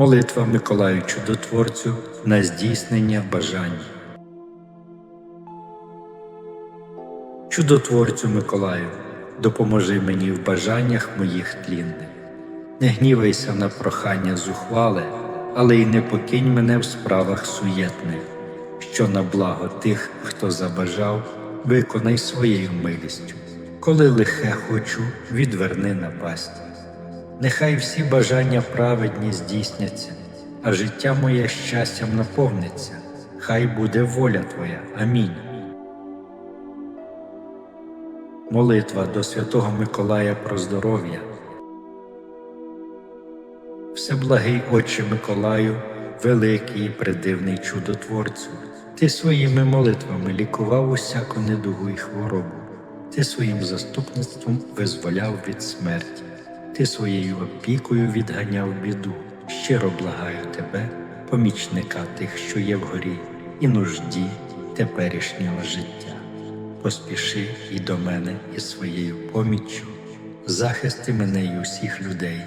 Молитва Миколаю Чудотворцю на здійснення бажань. Чудотворцю Миколаю, допоможи мені в бажаннях моїх тлінних. Не гнівайся на прохання зухвале, але й не покинь мене в справах суєтних, що на благо тих, хто забажав, виконай своєю милістю. Коли лихе хочу, відверни напасть. Нехай всі бажання праведні здійсняться, а життя моє щастям наповниться. Хай буде воля Твоя. Амінь. Молитва до Святого Миколая про здоров'я. Всеблагий Отче Миколаю, великий і придивний чудотворцю, Ти своїми молитвами лікував усяку недугу і хворобу, Ти своїм заступництвом визволяв від смерті, Ти своєю опікою відганяв біду. Щиро благаю Тебе, помічника тих, що є вгорі, і нужді теперішнього життя. Поспіши і до мене із своєю поміччю, захисти мене й усіх людей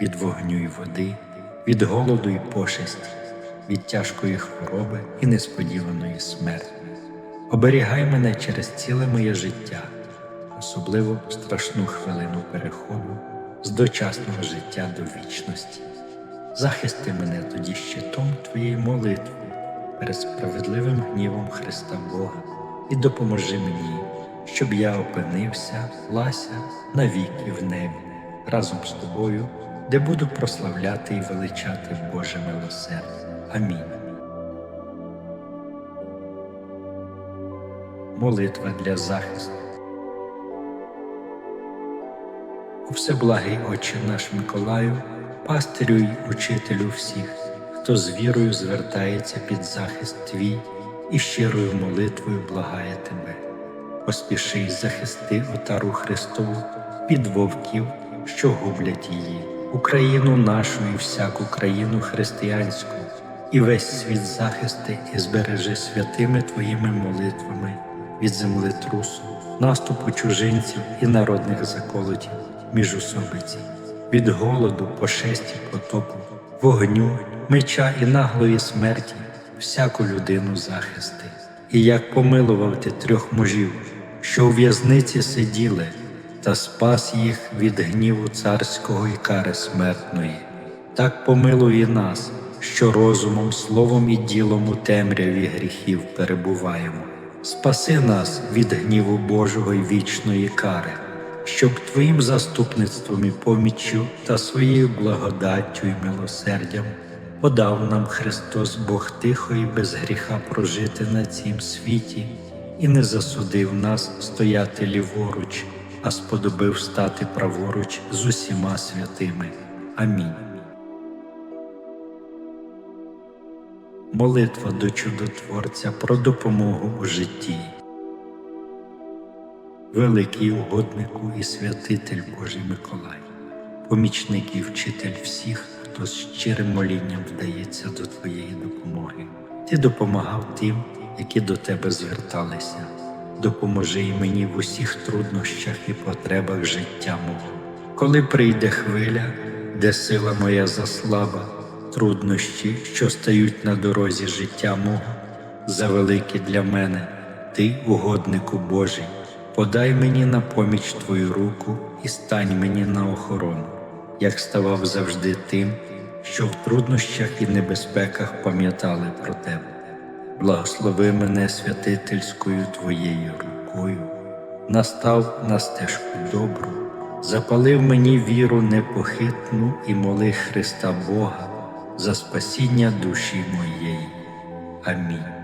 від вогню й води, від голоду й пошесті, від тяжкої хвороби і несподіваної смерті. Оберігай мене через ціле моє життя, особливо в страшну хвилину переходу з дочасного життя до вічності. Захисти мене тоді щитом Твоєї молитви перед справедливим гнівом Христа Бога і допоможи мені, щоб я опинився, лася навіки в небі разом з тобою, де буду прославляти і величати Боже милосердя. Амінь. Молитва для захисту. У всеблагий Отче наш Миколаю, пастирю й учителю всіх, хто з вірою звертається під захист твій і щирою молитвою благає тебе. Поспіши захисти отару Христову від вовків, що гублять її, Україну нашу і всяку країну християнську, і весь світ захисти і збережи святими твоїми молитвами від землетрусу, наступу чужинців і народних заколотів міжусобиці, від голоду, пошесті, потопу, вогню, меча і наглої смерті, всяку людину захисти. І як помилував ти трьох мужів, що у в'язниці сиділи, та спас їх від гніву царського і кари смертної, так помилуй нас, що розумом, словом і ділом у темряві гріхів перебуваємо. Спаси нас від гніву Божого й вічної кари, щоб Твоїм заступництвом і поміччю та своєю благодаттю і милосердям подав нам Христос Бог тихо і без гріха прожити на цім світі, і не засудив нас стояти ліворуч, а сподобив стати праворуч з усіма святими. Амінь. Молитва до Чудотворця про допомогу у житті. Великий угоднику і святитель Божий Миколай, помічник і вчитель всіх, хто з щирим молінням вдається до Твоєї допомоги. Ти допомагав тим, які до тебе зверталися. Допоможи й мені в усіх труднощах і потребах життя мого. Коли прийде хвиля, де сила моя заслаба, труднощі, що стають на дорозі життя мого, завеликі для мене, ти, угоднику Божий, подай мені на поміч Твою руку і стань мені на охорону, як ставав завжди тим, що в труднощах і небезпеках пам'ятали про тебе. Благослови мене святительською Твоєю рукою, настав на стежку добру, запалив мені віру непохитну і моли Христа Бога за спасіння душі моєї. Амінь.